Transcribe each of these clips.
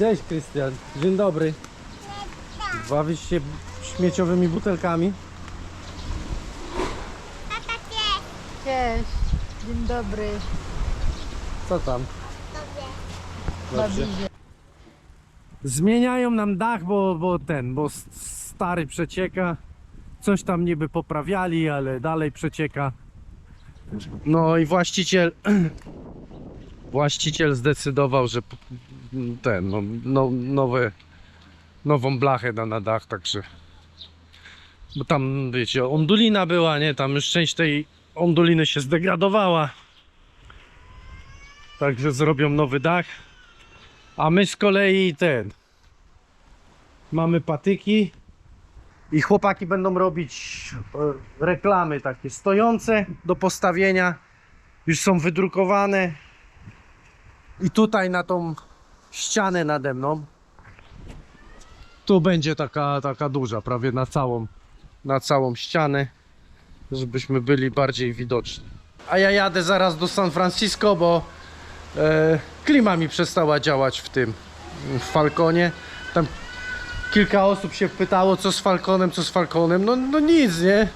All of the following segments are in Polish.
Cześć Krystian, dzień dobry. Bawisz się śmieciowymi butelkami? Cześć, dzień dobry. Co tam? Się. Zmieniają nam dach, bo, bo ten, bo s- stary przecieka. Coś tam niby poprawiali, ale dalej przecieka. No i właściciel właściciel zdecydował, że p- ten, no, no, nowe, nową blachę da na dach, także bo tam wiecie, ondulina była, nie? Tam już część tej onduliny się zdegradowała. Także zrobią nowy dach. A my z kolei ten. Mamy patyki i chłopaki będą robić e, reklamy takie stojące do postawienia. Już są wydrukowane. I tutaj na tą ścianę nade mną. Tu będzie taka, taka duża, prawie na całą, na całą ścianę, żebyśmy byli bardziej widoczni. A ja jadę zaraz do San Francisco, bo e, klima mi przestała działać w tym w Falconie. Tam kilka osób się pytało, co z Falconem, co z Falconem. No, no nic, nie?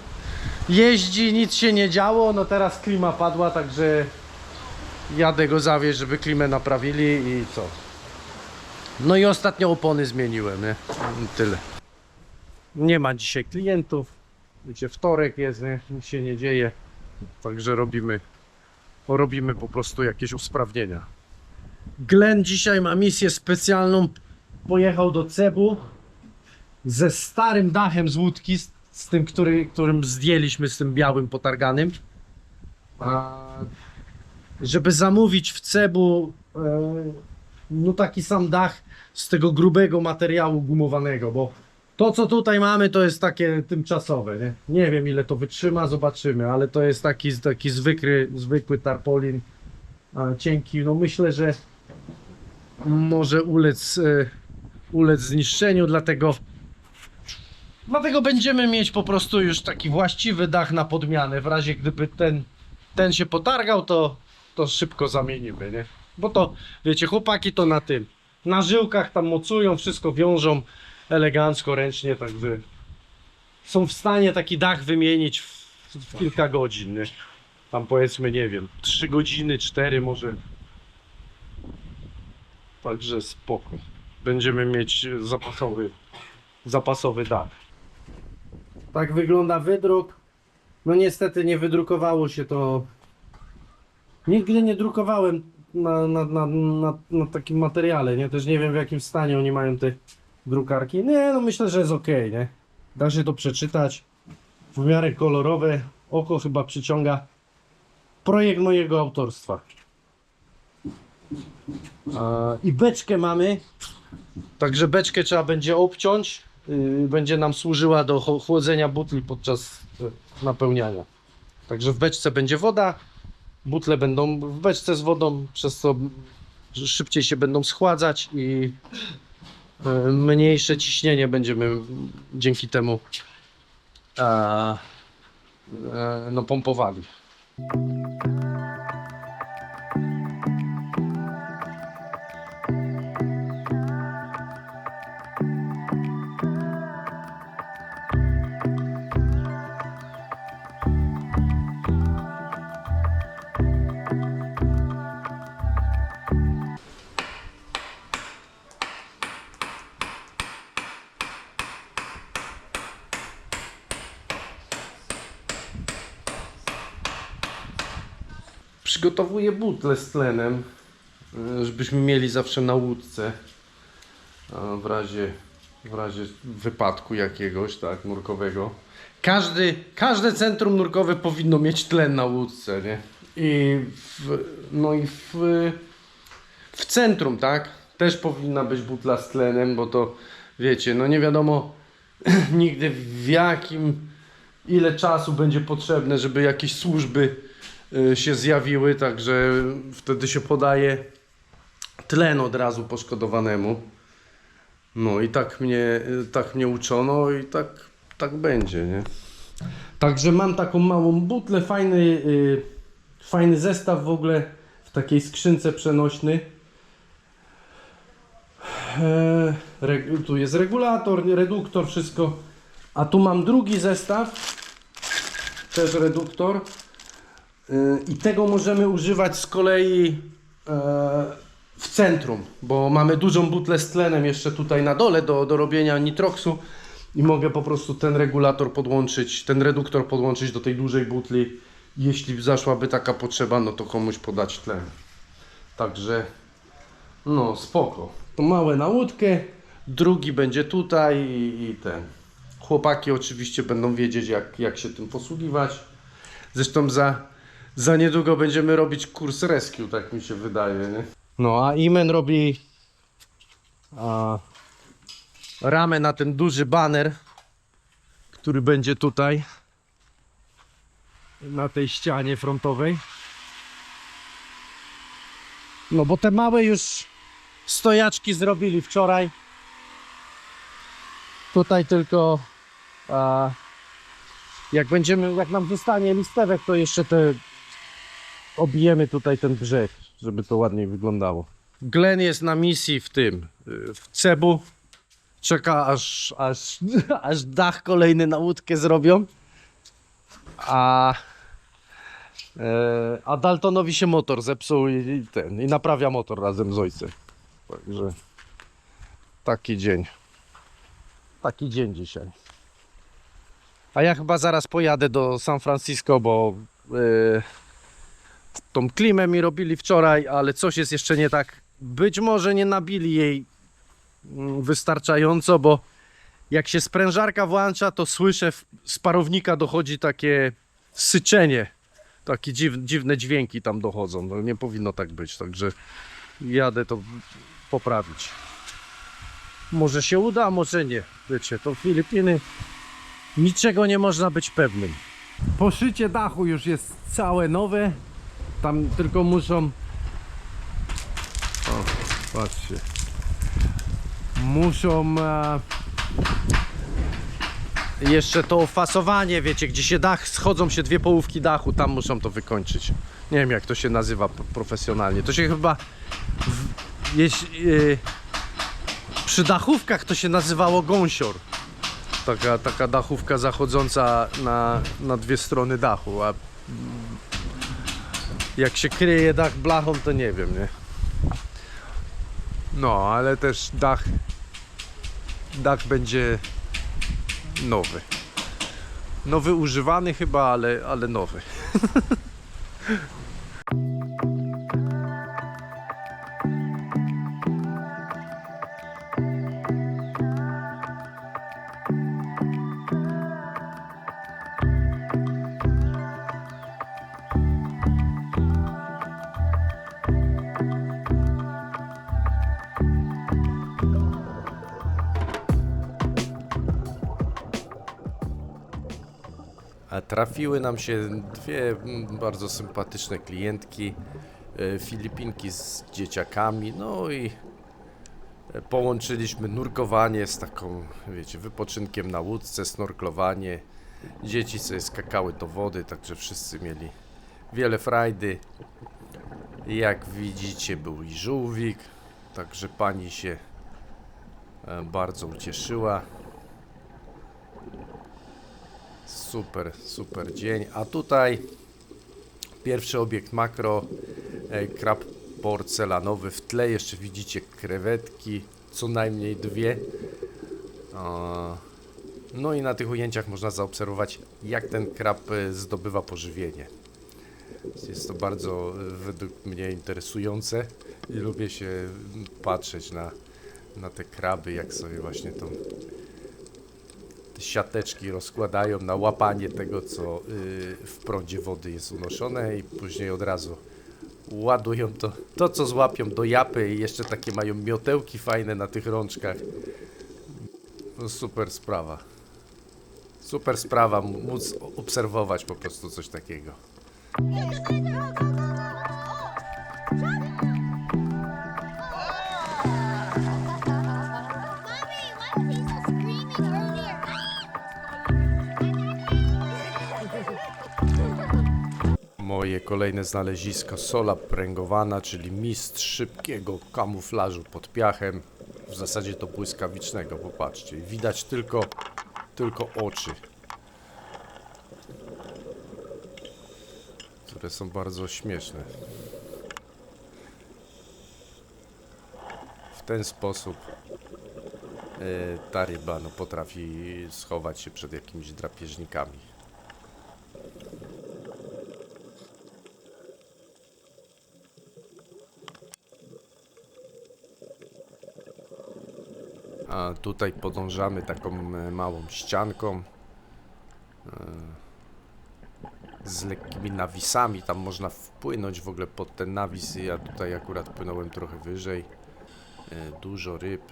Jeździ, nic się nie działo. No teraz klima padła, także jadę go zawieźć, żeby klimę naprawili i co. No i ostatnio opony zmieniłem, nie? Tyle. Nie ma dzisiaj klientów. Wiecie, wtorek jest, nie? Nic się nie dzieje. Także robimy robimy po prostu jakieś usprawnienia. Glenn dzisiaj ma misję specjalną. Pojechał do Cebu ze starym dachem z łódki, z, z tym, który, którym zdjęliśmy z tym białym potarganym. A, żeby zamówić w Cebu e, no taki sam dach z tego grubego materiału gumowanego, bo to co tutaj mamy to jest takie tymczasowe, nie? Nie wiem ile to wytrzyma, zobaczymy, ale to jest taki, taki zwykły, zwykły tarpolin a, cienki, no myślę, że może ulec, e, ulec zniszczeniu, dlatego dlatego będziemy mieć po prostu już taki właściwy dach na podmianę, w razie gdyby ten, ten się potargał, to, to szybko zamienimy, nie? Bo to, wiecie, chłopaki to na tym, na żyłkach tam mocują, wszystko wiążą elegancko, ręcznie, także są w stanie taki dach wymienić w, w kilka godzin, nie? Tam powiedzmy, nie wiem, 3 godziny, 4 może. Także spoko. Będziemy mieć zapasowy, zapasowy dach. Tak wygląda wydruk. No niestety nie wydrukowało się to. Nigdy nie drukowałem na, na, na, na, na takim materiale, nie? Też nie wiem w jakim stanie oni mają te drukarki. Nie, no myślę, że jest ok, nie? Da się to przeczytać. W miarę kolorowe. Oko chyba przyciąga. Projekt mojego autorstwa. I beczkę mamy. Także beczkę trzeba będzie obciąć. Yy, będzie nam służyła do chłodzenia butli podczas e, napełniania. Także w beczce będzie woda. Butle będą w beczce z wodą, przez co szybciej się będą schładzać i e, mniejsze ciśnienie będziemy dzięki temu e, no, pompowali. Przygotowuję butlę z tlenem, e, żebyśmy mieli zawsze na łódce. W razie, w razie wypadku jakiegoś, tak, nurkowego. Każdy, każde centrum nurkowe powinno mieć tlen na łódce, nie? I w, no i w, w centrum, tak? Też powinna być butla z tlenem, bo to wiecie, no nie wiadomo nigdy w jakim, ile czasu będzie potrzebne, żeby jakieś służby się zjawiły, także wtedy się podaje tlen od razu poszkodowanemu. No i tak mnie, y, tak mnie uczono i tak, tak będzie, nie? Także mam taką małą butlę, fajny, y, fajny zestaw w ogóle w takiej skrzynce przenośny. E, tu jest regulator, reduktor, wszystko. A tu mam drugi zestaw. Też reduktor. E, I tego możemy używać z kolei e, w centrum, bo mamy dużą butlę z tlenem jeszcze tutaj na dole do, do robienia nitroksu i mogę po prostu ten regulator podłączyć, ten reduktor podłączyć do tej dużej butli. Jeśli zaszłaby taka potrzeba, no to komuś podać tlen. Także no spoko. To małe na łódkę, drugi będzie tutaj i, i ten. Chłopaki oczywiście będą wiedzieć jak, jak się tym posługiwać. Zresztą za, za niedługo będziemy robić kurs rescue, tak mi się wydaje. Nie? No a Imen robi a, ramę na ten duży baner, który będzie tutaj na tej ścianie frontowej. No bo te małe już stojaczki zrobili wczoraj. Tutaj tylko a, jak będziemy, jak nam zostanie listewek, to jeszcze te obijemy tutaj ten brzeg, żeby to ładniej wyglądało. Glen jest na misji w tym, y, w Cebu. Czeka aż, aż, aż dach kolejny na łódkę zrobią. A, e, a Daltonowi się motor zepsuł i, ten, i naprawia motor razem z ojcem. Także taki dzień. Taki dzień dzisiaj. A ja chyba zaraz pojadę do San Francisco, bo yy, tą klimę mi robili wczoraj, ale coś jest jeszcze nie tak. Być może nie nabili jej mm, wystarczająco, bo jak się sprężarka włącza, to słyszę z parownika dochodzi takie syczenie. Takie dziw, dziwne dźwięki tam dochodzą. No, nie powinno tak być, także jadę to poprawić. Może się uda, może nie. Wiecie, to Filipiny niczego nie można być pewnym. Poszycie dachu już jest całe nowe. Tam tylko muszą. O, patrzcie. Muszą. E... Jeszcze to fasowanie, wiecie, gdzie się dach, schodzą się dwie połówki dachu, tam muszą to wykończyć. Nie wiem jak to się nazywa profesjonalnie. To się chyba. W... Yy... Przy dachówkach to się nazywało gąsior. Taka, taka dachówka zachodząca na, na dwie strony dachu, a jak się kryje dach blachą, to nie wiem, nie? No, ale też dach dach będzie nowy. Nowy używany chyba, ale, ale nowy. trafiły nam się dwie mm, bardzo sympatyczne klientki, e, Filipinki z dzieciakami, no i połączyliśmy nurkowanie z taką, wiecie, wypoczynkiem na łódce, snorklowanie. Dzieci sobie skakały do wody, także wszyscy mieli wiele frajdy. Jak widzicie, był i żółwik, także pani się e, bardzo ucieszyła. Super, super dzień. A tutaj pierwszy obiekt makro, krab porcelanowy. W tle jeszcze widzicie krewetki, co najmniej dwie. No i na tych ujęciach można zaobserwować, jak ten krab e, zdobywa pożywienie. Jest to bardzo e, według mnie interesujące i lubię się patrzeć na, na te kraby, jak sobie właśnie tą siateczki rozkładają na łapanie tego, co y, w prądzie wody jest unoszone i później od razu ładują to, to co złapią do japy i jeszcze takie mają miotełki fajne na tych rączkach. No super sprawa. Super sprawa, móc obserwować po prostu coś takiego. Moje kolejne znalezisko, sola pręgowana, czyli mistrz szybkiego kamuflażu pod piachem. w zasadzie to błyskawicznego, popatrzcie. Widać tylko, tylko oczy. Które są bardzo śmieszne. W ten sposób e, ta ryba no, potrafi schować się przed jakimiś drapieżnikami. Tutaj podążamy taką e, małą ścianką e, z lekkimi nawisami. Tam można wpłynąć w ogóle pod ten nawis. Ja tutaj akurat płynąłem trochę wyżej. E, Dużo ryb.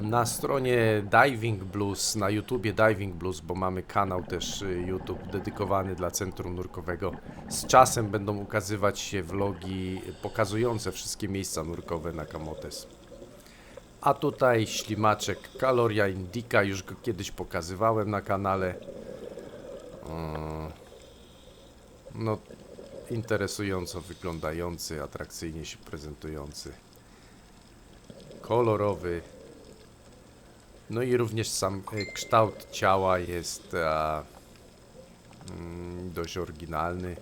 Na stronie Diving Blues, na YouTubie Diving Blues, bo mamy kanał też YouTube dedykowany dla Centrum Nurkowego. Z czasem będą ukazywać się vlogi pokazujące wszystkie miejsca nurkowe na Kamotes. A tutaj ślimaczek Kaloria Indica, już go kiedyś pokazywałem na kanale. O, No, interesująco wyglądający, atrakcyjnie się prezentujący. Kolorowy. No i również sam e, kształt ciała jest a, mm, dość oryginalny.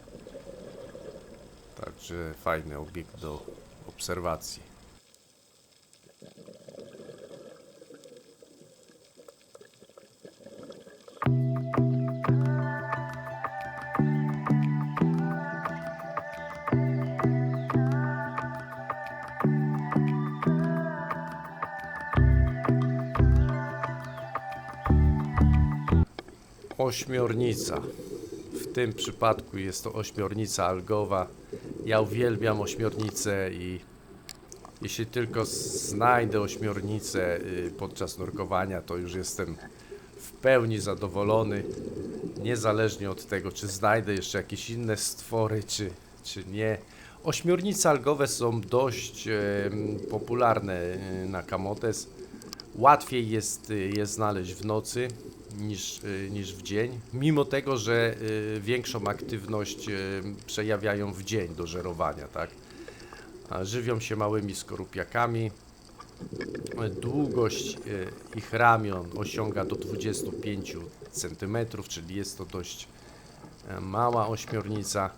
Także fajny obiekt do obserwacji. Ośmiornica. W tym przypadku jest to ośmiornica algowa. Ja uwielbiam ośmiornicę i jeśli tylko znajdę ośmiornicę y, podczas nurkowania, to już jestem w pełni zadowolony. Niezależnie od tego, czy znajdę jeszcze jakieś inne stwory, czy, czy nie. Ośmiornice algowe są dość popularne y, na Kamotes. Łatwiej jest y, je znaleźć w nocy niż, y, niż w dzień, mimo tego, że y, większą aktywność przejawiają w dzień do żerowania, tak? Żywią się małymi skorupiakami. Długość ich ramion osiąga do 25 cm, czyli jest to dość e, mała ośmiornica.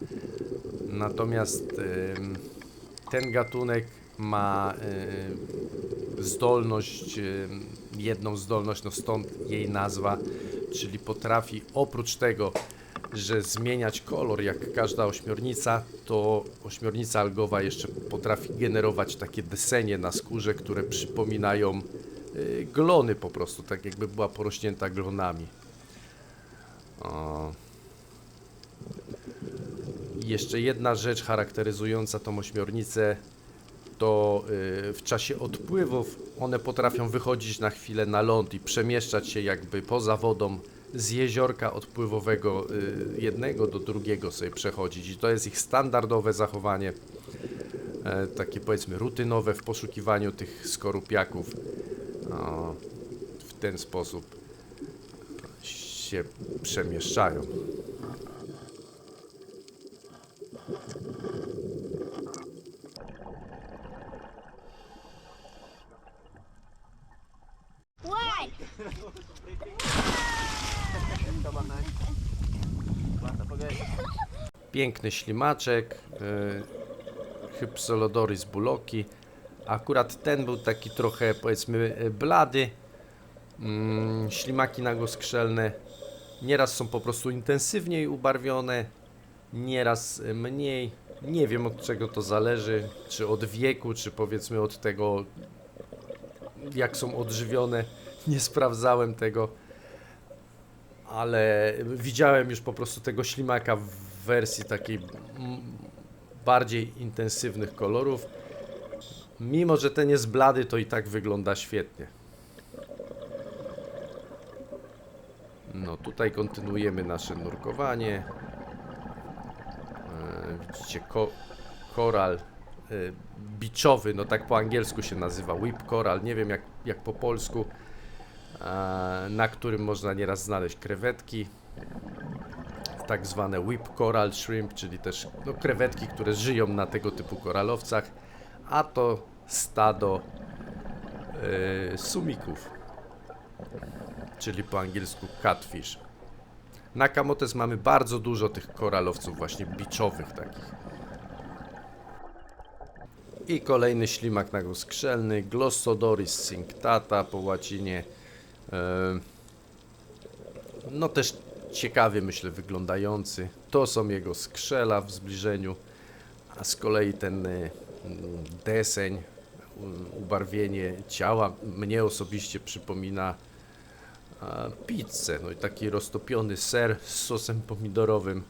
Natomiast ten gatunek ma y, zdolność, y, jedną zdolność, no stąd jej nazwa, czyli potrafi oprócz tego, że zmieniać kolor jak każda ośmiornica, to ośmiornica algowa jeszcze potrafi generować takie desenie na skórze, które przypominają y, glony po prostu, tak jakby była porośnięta glonami. O. Jeszcze jedna rzecz charakteryzująca tą ośmiornicę to y, w czasie odpływów one potrafią wychodzić na chwilę na ląd i przemieszczać się jakby poza wodą z jeziorka odpływowego y, jednego do drugiego sobie przechodzić i to jest ich standardowe zachowanie e, takie powiedzmy rutynowe w poszukiwaniu tych skorupiaków w ten sposób się przemieszczają. Piękny ślimaczek, y, Hypsolodoris buloki. Akurat ten był taki trochę powiedzmy y, blady. Mm, ślimaki nagoskrzelne nieraz są po prostu intensywniej ubarwione, nieraz y, mniej. Nie wiem od czego to zależy, czy od wieku, czy powiedzmy od tego jak są odżywione. Nie sprawdzałem tego ale widziałem już po prostu tego ślimaka w wersji takiej bardziej intensywnych kolorów. Mimo, że ten jest blady, to i tak wygląda świetnie. No tutaj kontynuujemy nasze nurkowanie. E, widzicie, ko koral e, biczowy, no tak po angielsku się nazywa, whip coral, nie wiem jak, jak po polsku e, na którym można nieraz znaleźć krewetki, tak zwane whip coral shrimp, czyli też no, krewetki, które żyją na tego typu koralowcach, a to stado e, sumików, czyli po angielsku catfish. Na Kamotes mamy bardzo dużo tych koralowców właśnie biczowych takich. I kolejny ślimak nagoskrzelny, Glossodoris cinctata po łacinie. E, No też ciekawie myślę wyglądający. To są jego skrzela w zbliżeniu, a z kolei ten e, mm, deseń, ubarwienie ciała mnie osobiście przypomina pizzę. No i taki roztopiony ser z sosem pomidorowym.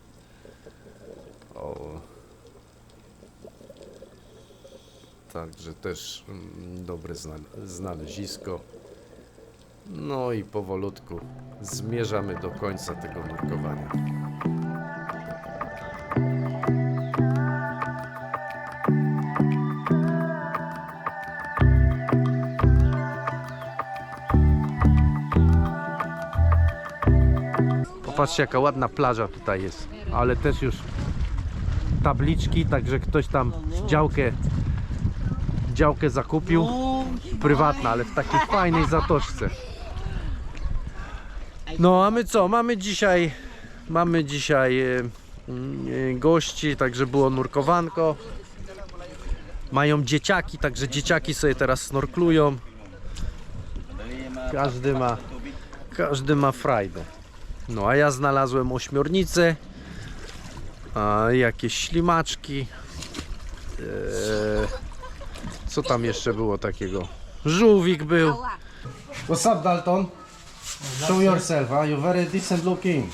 O. Także też mm, dobre zna znalezisko. No i powolutku zmierzamy do końca tego nurkowania. Popatrzcie jaka ładna plaża tutaj jest, ale też już tabliczki, także ktoś tam działkę działkę zakupił, prywatna, ale w takiej fajnej zatoczce. No a my co? Mamy dzisiaj mamy dzisiaj e, mm, e, gości, także było nurkowanko. Mają dzieciaki, także dzieciaki sobie teraz snorklują. Każdy ma każdy ma frajdę. No a ja znalazłem ośmiornicę, a jakieś ślimaczki. Eee, co tam jeszcze było takiego? Żółwik był. What's up Dalton? Show yourself, huh? you're very decent looking.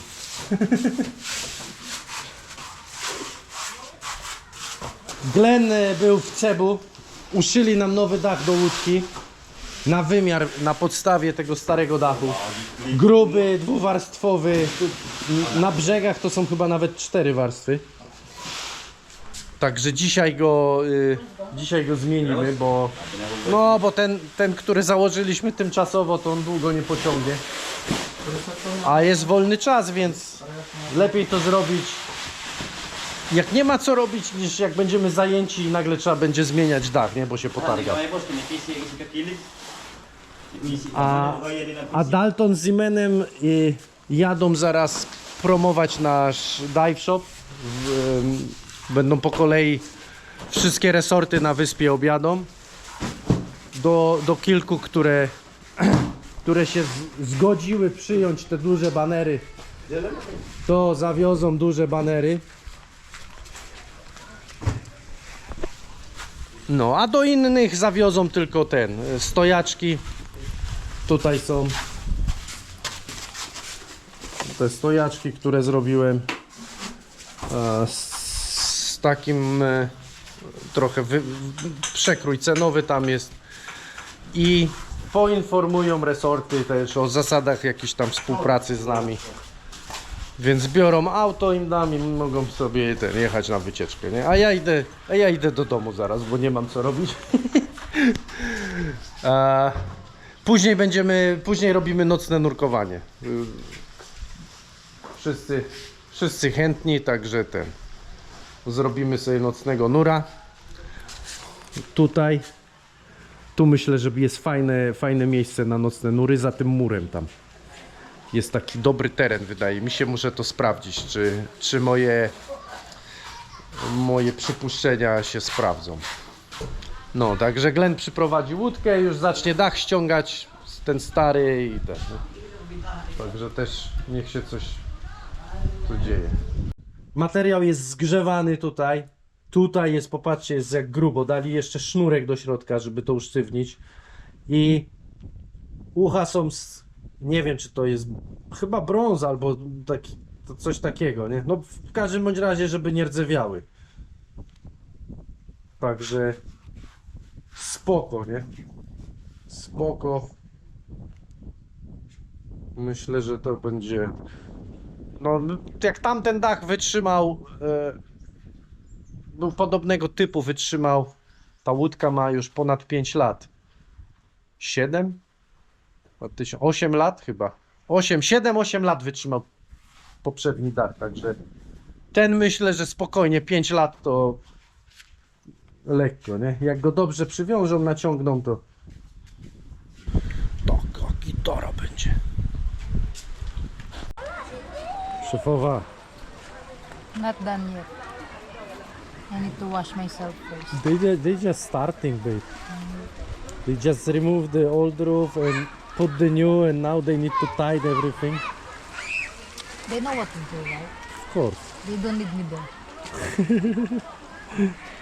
Glenn e, był w Cebu, uszyli nam nowy dach do łódki na wymiar, na podstawie tego starego dachu. Gruby, dwuwarstwowy, na brzegach to są chyba nawet cztery warstwy. Także dzisiaj go, y, dzisiaj go zmienimy, bo no bo ten, ten, który założyliśmy tymczasowo, to on długo nie pociągnie. A jest wolny czas, więc lepiej to zrobić. Jak nie ma co robić, niż jak będziemy zajęci i nagle trzeba będzie zmieniać dach, nie? Bo się potarga. A, a Dalton z Zimenem y, jadą zaraz promować nasz dive shop. W, ym, będą po kolei wszystkie resorty na wyspie objadą. Do, do kilku, które, które się z, zgodziły przyjąć te duże banery, to zawiozą duże banery. No, a do innych zawiozą tylko ten, y, stojaczki. Tutaj są te stojaczki, które zrobiłem e, z, takim e, trochę wy, przekrój cenowy tam jest i poinformują resorty też o zasadach jakiejś tam współpracy z nami. Więc biorą auto im dam i mogą sobie ten, jechać na wycieczkę, nie? A ja idę, a ja idę do domu zaraz, bo nie mam co robić. a, później będziemy, później robimy nocne nurkowanie. Wszyscy, wszyscy chętni, także ten. Zrobimy sobie nocnego nura. Tutaj. Tu myślę, że jest fajne, fajne miejsce na nocne nury za tym murem tam jest taki dobry teren, wydaje mi się. Muszę to sprawdzić, czy, czy moje, moje przypuszczenia się sprawdzą. No, także Glenn przyprowadzi łódkę, już zacznie dach ściągać, ten stary i ten. No. Także też niech się coś tu dzieje. Materiał jest zgrzewany tutaj. Tutaj jest, popatrzcie, jest jak grubo. Dali jeszcze sznurek do środka, żeby to usztywnić. I ucha są z, nie wiem czy to jest chyba brąz albo taki, coś takiego, nie? No w każdym bądź razie, żeby nie rdzewiały. Także spoko, nie? Spoko. Myślę, że to będzie no jak tamten dach wytrzymał e, był podobnego typu wytrzymał ta łódka ma już ponad 5 lat 7 8 lat chyba 8, 7, 8 lat wytrzymał poprzedni dach, także ten myślę, że spokojnie 5 lat to lekko, nie? Jak go dobrze przywiążą, naciągną to półtora będzie. Szefowa, Not done yet. I need to wash myself first. they, ju- they just starting, babe. They just remove the old roof and put the new and now they need to tide everything. They know what to do, right? Of course. They don't need me there.